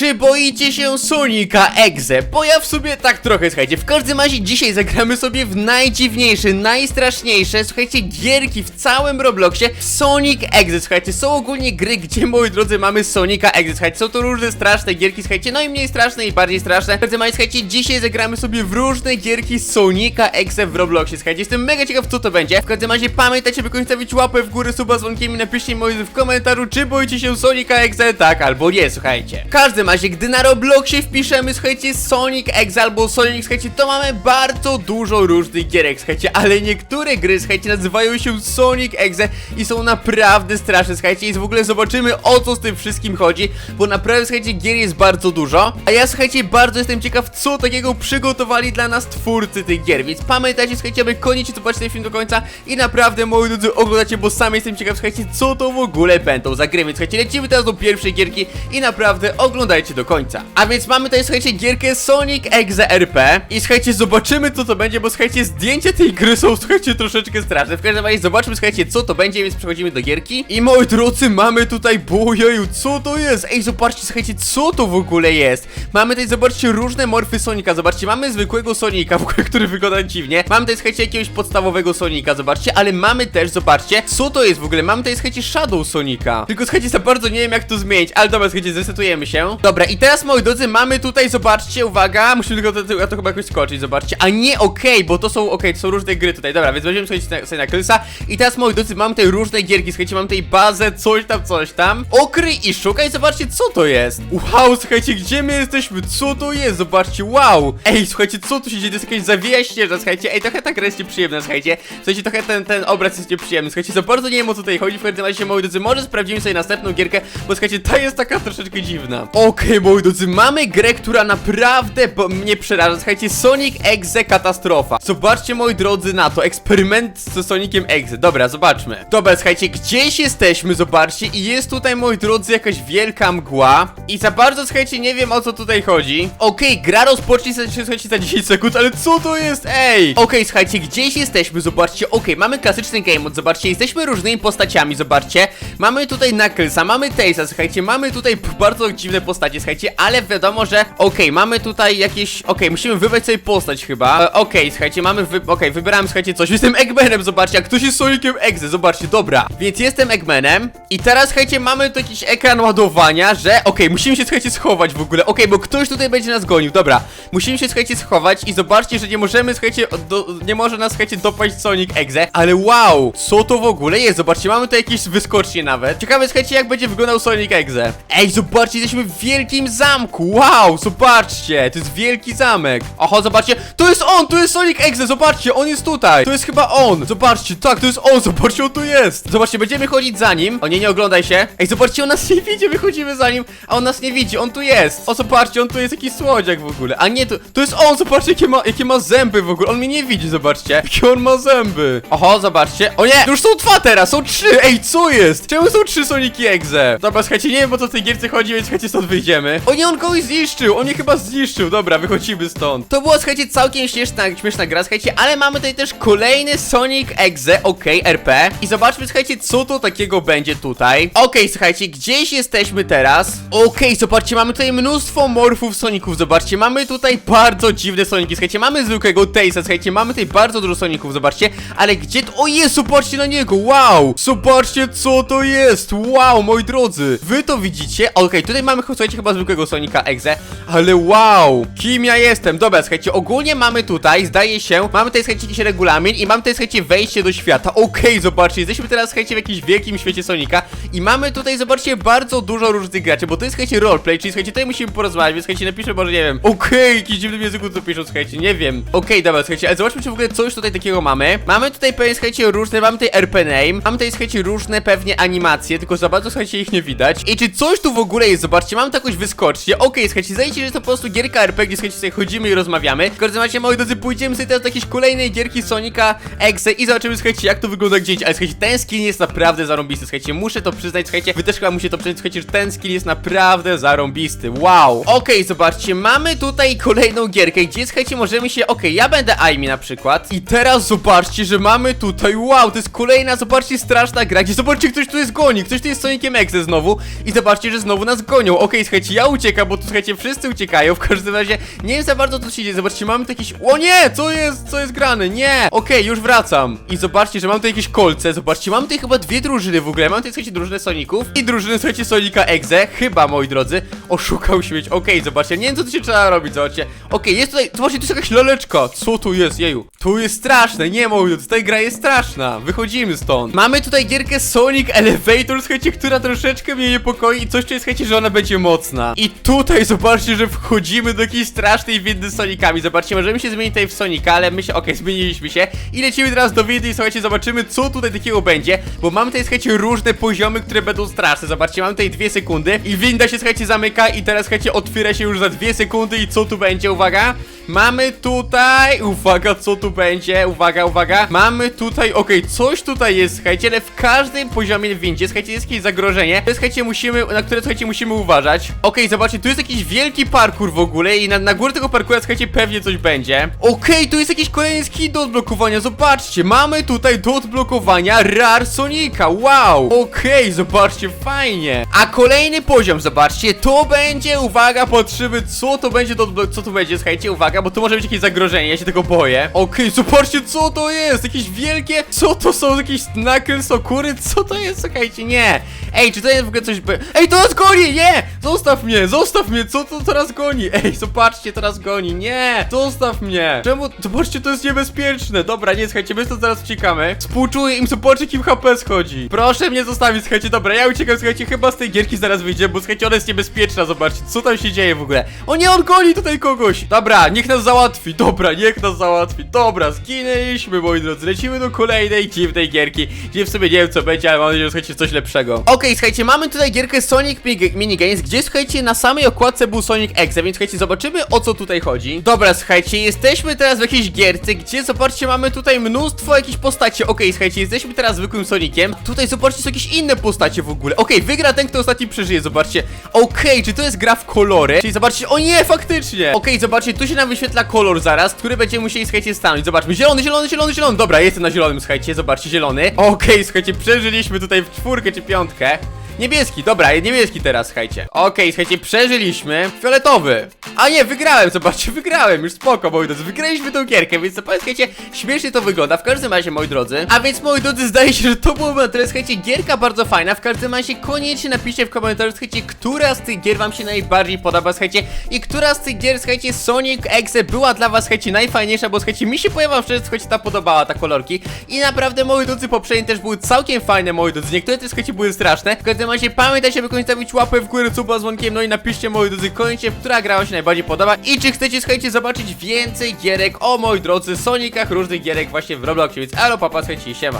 Czy boicie się Sonika Exe? Bo ja w sumie tak trochę, słuchajcie. W każdym razie dzisiaj zagramy sobie w najdziwniejsze, najstraszniejsze, słuchajcie, gierki w całym Robloxie Sonic Exe. Słuchajcie, są ogólnie gry, gdzie, moi drodzy, mamy Sonika Exe. Słuchajcie, są to różne straszne gierki, słuchajcie, no i mniej straszne i bardziej straszne. W każdym razie, słuchajcie, dzisiaj zagramy sobie w różne gierki Sonika Exe w Robloxie. Słuchajcie, jestem mega ciekaw, co to będzie. W każdym razie pamiętajcie, by stawić łapę w górę, suba dzwonkiem i napiszcie moi drodzy w komentarzu, czy boicie się Sonika Exe, tak albo nie, słuchajcie. W każdym razie, gdy na Robloxie wpiszemy, słuchajcie, Sonic Exe albo Sonic, słuchajcie, to mamy bardzo dużo różnych gierek, słuchajcie, ale niektóre gry, słuchajcie, nazywają się Sonic Exe i są naprawdę straszne, słuchajcie, i w ogóle zobaczymy o co z tym wszystkim chodzi, bo naprawdę, słuchajcie, gier jest bardzo dużo, a ja, słuchajcie, bardzo jestem ciekaw, co takiego przygotowali dla nas twórcy tych gier, więc pamiętajcie, słuchajcie, aby koniecznie zobaczyć ten film do końca i naprawdę, moi drodzy, oglądacie, bo sam jestem ciekaw, słuchajcie, co to w ogóle będą za gry, więc słuchajcie, lecimy teraz do pierwszej gierki i naprawdę oglądajcie do końca. A więc mamy tutaj, słuchajcie, gierkę Sonic Exe RP i słuchajcie, zobaczymy co to będzie, bo słuchajcie, zdjęcia tej gry są, słuchajcie, troszeczkę straszne. W każdym razie zobaczmy, słuchajcie, co to będzie, więc przechodzimy do gierki i moi drodzy, mamy tutaj, bojeju, co to jest? Ej, zobaczcie, słuchajcie, co to w ogóle jest? Mamy tutaj, zobaczcie, różne morfy Sonika, zobaczcie, mamy zwykłego Sonika, w ogóle, który wygląda dziwnie. Mamy tutaj, słuchajcie, jakiegoś podstawowego Sonika, zobaczcie, ale mamy też, zobaczcie, co to jest w ogóle? Mamy tutaj, słuchajcie, Shadow Sonika. Tylko, słuchajcie, za bardzo nie wiem, jak to zmienić, ale dobra, słuchajcie, zresetujemy się. Dobra, i teraz, moi drodzy, mamy tutaj, zobaczcie, uwaga, musimy tylko to, to, chyba jakoś skoczyć, zobaczcie. A nie, okej, bo to są, okej, to są różne gry tutaj, dobra, więc weźmiemy słuchajcie, sobie na Krysa. I teraz, moi drodzy, mamy tutaj różne gierki, słuchajcie, mamy tutaj bazę, coś tam, coś tam. Okryj i szukaj, zobaczcie, co to jest. Wow, słuchajcie, gdzie my jesteśmy? Co to jest? Zobaczcie, wow. Ej, słuchajcie, co tu się dzieje? To jest jakaś zawija śnieżna, słuchajcie. Ej, trochę ta gra jest nieprzyjemna, słuchajcie. Słuchajcie, trochę ten, ten obraz jest nieprzyjemny. Słuchajcie, za bardzo nie wiem o co tutaj chodzi. W każdym razie, moi drodzy, może sprawdzimy sobie następną gierkę, bo słuchajcie, ta jest taka troszeczkę dziwna. Okej, moi drodzy, mamy grę, która naprawdę mnie przeraża. Słuchajcie, Sonic Exe Katastrofa. Zobaczcie, moi drodzy, na to. Eksperyment z Soniciem Exe. Dobra, zobaczmy. Dobra, słuchajcie, gdzieś jesteśmy, zobaczcie. I jest tutaj, moi drodzy, jakaś wielka mgła. I za bardzo, słuchajcie, nie wiem o co tutaj chodzi. Okej, gra rozpocznie się, słuchajcie, za 10 sekund, ale co to jest? Ej! Okej, słuchajcie, gdzieś jesteśmy, zobaczcie. Okej, mamy klasyczny game mode, zobaczcie, jesteśmy różnymi postaciami, zobaczcie. Mamy tutaj Knucklesa, mamy Tase'a, słuchajcie, mamy tutaj bardzo dziwne postacie, słuchajcie, ale wiadomo, że okej, mamy tutaj jakieś, okej, musimy wybrać sobie postać chyba. E, okej, słuchajcie, mamy, wy... okej, wybierałem, słuchajcie, coś, jestem Eggmanem, zobaczcie, jak ktoś jest Soniciem Exe, zobaczcie, dobra. Więc jestem Eggmanem i teraz, słuchajcie, mamy tu jakiś ekran ładowania, że, okej, musimy się, słuchajcie, schować w ogóle, okej, bo ktoś tutaj będzie nas gonił, dobra. Musimy się, słuchajcie, schować i zobaczcie, że nie możemy, słuchajcie, do, nie może nas, słuchajcie, dopaść Sonic Exe, ale wow, co to w ogóle jest? Zobaczcie, mamy tu jakieś wyskocznie nawet. Ciekawe, słuchajcie, jak będzie wyglądał Sonic Exe. Ej, zobaczcie, jesteśmy w wielkim zamku, wow, zobaczcie, to jest wielki zamek. Oho, zobaczcie, to jest on, to jest Sonic Exe, zobaczcie, on jest tutaj, to jest chyba on, zobaczcie, tak, to jest on, zobaczcie, on tu jest. Zobaczcie, będziemy chodzić za nim, o nie, nie oglądaj się. Ej, zobaczcie, on nas nie widzi, my chodzimy za nim, a on nas nie widzi, on tu jest. O, zobaczcie, on tu jest jakiś słodziak w ogóle, a nie, to, to jest on, zobaczcie, jakie ma, jakie ma zęby w ogóle, on mnie nie widzi, zobaczcie, jakie on ma zęby. Oho, zobaczcie, o nie, już są dwa teraz, są trzy, ej, co jest? Czemu są trzy Soniki Exe? Dobra, słuchajcie, nie wiem, o co w tej gierce chodzi, więc słuchajcie, stąd wyjdziemy. O nie, on kogoś zniszczył, on mnie chyba zniszczył, dobra, wychodzimy stąd. To była, słuchajcie, całkiem śmieszna, śmieszna gra, słuchajcie, ale mamy tutaj też kolejny Sonic Exe, okej, RP. I zobaczmy, słuchajcie, co to takiego będzie tutaj. Okej, słuchajcie, gdzieś jesteśmy teraz. Okej, zobaczcie, mamy tutaj mnóstwo morfów Soników, zobaczcie, mamy tutaj bardzo dziwne Soniki, słuchajcie, mamy zwykłego Tase'a, słuchajcie, mamy tutaj bardzo dużo Soników, zobaczcie, ale gdzie. O Jezu, patrzcie na niego, wow! Zobaczcie, co to jest, wow, moi drodzy. Wy to widzicie? Okej, tutaj mamy, słuchajcie, chyba zwykłego Sonika Exe, ale wow! Kim ja jestem? Dobra, słuchajcie, ogólnie mamy tutaj, zdaje się, mamy tutaj, słuchajcie, jakiś regulamin i mamy tutaj, słuchajcie, wejście do świata. Okej, zobaczcie, jesteśmy teraz, słuchajcie, w jakimś wielkim świecie Sonika i mamy tutaj, zobaczcie, bardzo dużo różnych graczy, bo to jest, słuchajcie, roleplay, czyli, słuchajcie, tutaj musimy porozmawiać, więc, słuchajcie, napiszę, może, nie wiem, okej, jakiś dziwnym języku to piszą, słuchajcie, nie wiem. Okej, dobra, słuchajcie, ale zobaczmy, czy w ogóle coś tutaj takiego mamy. Mamy tutaj pewnie, słuchajcie, różne, mamy tutaj RP name, mamy tutaj, słuchajcie, różne pewnie animacje, tylko za bardzo, słuchajcie, ich nie widać. I czy coś tu w ogóle jest, zobaczcie, mam tu jakąś wyskocznię, okej, słuchajcie, zejdźcie że to po prostu gierka RPG, słuchajcie, sobie chodzimy i rozmawiamy. Każdym razie, moi drodzy, pójdziemy sobie teraz do jakiejś kolejnej gierki Sonika Exe i zobaczymy, słuchajcie, jak to wygląda gdzieś. Ale słuchajcie, ten skin jest naprawdę zarąbisty, słuchajcie, muszę to przyznać, słuchajcie, wy też chyba musicie to przyznać, słuchajcie, że ten skin jest naprawdę zarąbisty. Wow. Okej, zobaczcie, mamy tutaj kolejną gierkę, gdzie, słuchajcie, możemy się, okej, ja będę Aimi na przykład. I teraz zobaczcie, że mamy tutaj, wow, to jest kolejna, zobaczcie, straszna gra, gdzie zobaczcie, ktoś tu jest goni, ktoś tu jest Sonikiem Exe znowu i zobaczcie, że znowu nas gonią. Okej, słuchajcie, ja uciekam, bo tu, słuchajcie, wszyscy uciekają, w każdym razie nie wiem za bardzo, co się dzieje, zobaczcie, mamy tu jakieś, o nie, co jest, co jest grane, nie, okej, już wracam. I zobaczcie, że mam tu jakieś kolce, zobaczcie, mam tutaj chyba dwie drużyny w ogóle, mam tutaj, słuchajcie, drużynę Soników i drużynę, słuchajcie, Sonika Exe, chyba, moi drodzy, oszukał śmieć, okej, zobaczcie, nie wiem, co tu się trzeba robić, zobaczcie, okej, jest tutaj, zobaczcie, tu jest jakaś laleczka, co tu jest, jeju, tu jest straszne, nie, drodzy, ta gra jest straszna, wychodzimy stąd. Mamy tutaj gierkę Sonic Elevator, słuchajcie, która troszeczkę mnie niepokoi i coś czuję, słuchajcie, że ona będzie mocna. I tutaj zobaczcie, że wchodzimy do jakiejś strasznej windy z Sonicami, zobaczcie, możemy się zmienić tutaj w Sonika, ale my się, okej, zmieniliśmy się. I lecimy teraz do windy i słuchajcie, zobaczymy, co tutaj takiego będzie, bo mamy tutaj, słuchajcie, różne poziomy, które będą straszne, zobaczcie, mamy tutaj dwie sekundy i winda się, słuchajcie, zamyka i teraz, słuchajcie, otwiera się już za dwie sekundy. I co tu będzie, uwaga, mamy tutaj, uwaga, co tu będzie, uwaga, uwaga, mamy tutaj, okej, coś tutaj jest, słuchajcie, ale w każdym poziomie w windzie, słuchajcie, jest jakieś zagrożenie, to słuchajcie, musimy, na które, słuchajcie, musimy uważać, okej, zobaczcie, tu jest jakiś wielki parkour w ogóle i na, na górę tego parkoura, słuchajcie, pewnie coś będzie, okej, tu jest jakiś kolejny skin do odblokowania, zobaczcie, mamy tutaj do odblokowania Rar Sonika, wow, okej, zobaczcie, fajnie, a kolejny poziom, zobaczcie, to będzie, uwaga, patrzymy, co to będzie do co tu będzie, słuchajcie, uwaga, bo tu może być jakieś zagrożenie, ja się tego boję, okej, zobaczcie, co to jest, jakieś wielkie, co to są, jakieś knuckles, okury, co to jest, słuchajcie, nie, ej, czy to jest w ogóle coś, be- ej, to nas goni, nie, zostaw mnie, zostaw mnie, co to teraz goni, ej, zobaczcie, nas goni, nie, zostaw mnie, czemu, zobaczcie, to jest niebezpieczne, dobra, nie, słuchajcie, my to zaraz uciekamy, współczuję im, zobaczcie, kim HP schodzi, proszę mnie zostawić, słuchajcie, dobra, ja uciekam, słuchajcie, chyba z tej gierki zaraz wyjdzie, bo słuchajcie, ona jest niebezpieczna, zobaczcie, co tam się dzieje w ogóle, o nie, on goni tutaj kogoś, dobra, niech nas załatwi, dobra, niech nas załatwi, dobra, zginęliśmy, moi drodzy, lecimy do kolejnej dziwnej gierki, gdzie w sobie nie wiem co będzie, ale mam nadzieję, że słuchajcie, coś lepszego. Okej, słuchajcie, mamy tutaj gierkę Sonic Minigames, gdzie słuchajcie, na samej okładce był Sonic Exe, więc słuchajcie, zobaczymy o co tutaj chodzi. Dobra, słuchajcie, jesteśmy teraz w jakiejś gierce, gdzie zobaczcie, mamy tutaj mnóstwo jakichś postaci. Okej, słuchajcie, jesteśmy teraz zwykłym Soniciem. Tutaj zobaczcie, są jakieś inne postacie w ogóle. Okej, wygra ten, kto ostatni przeżyje, zobaczcie. Okej, czy to jest gra w kolory? Czyli zobaczcie, o nie, faktycznie. Okej, zobaczcie, tu się nam wyświetla kolor zaraz, który będziemy musieli, słuchajcie, stanąć. Zobaczmy, zielony, zielony, zielony, zielony. Dobra, jestem na zielonym, słuchajcie, zobaczcie, zielony. Okej, słuchajcie, przeżyliśmy tutaj w czwórkę czy piątkę. Niebieski, dobra, niebieski teraz, słuchajcie. Okej, słuchajcie, przeżyliśmy. Fioletowy. A nie, wygrałem, zobaczcie, wygrałem, już spoko, moi drodzy. Wygraliśmy tą gierkę, więc to słuchajcie, śmiesznie to wygląda. W każdym razie, moi drodzy. A więc, moi drodzy, zdaje się, że to było na tyle. Słuchajcie, gierka bardzo fajna. W każdym razie, koniecznie napiszcie w komentarzu, słuchajcie, która z tych gier wam się najbardziej podoba, słuchajcie. I która z tych gier, słuchajcie, Sonic Exe była dla was, słuchajcie, najfajniejsza, bo słuchajcie, mi się powiem wam szczerze, słuchajcie, ta podobała, ta kolorki. I naprawdę, moi drodzy, poprzednie też były całkiem fajne, moi drodzy. Niektóre też, słuchajcie, były straszne. W każdym razie, pamiętajcie, by koniecznie stawić łapę w górę, suba z dzwonkiem, no i napiszcie, moi drodzy, koniecznie, która gra się najbardziej podoba. I czy chcecie, słuchajcie, zobaczyć więcej gierek o, moi drodzy, Sonicach, różnych gierek właśnie w Robloxie, więc alo, papa, słuchajcie, siema.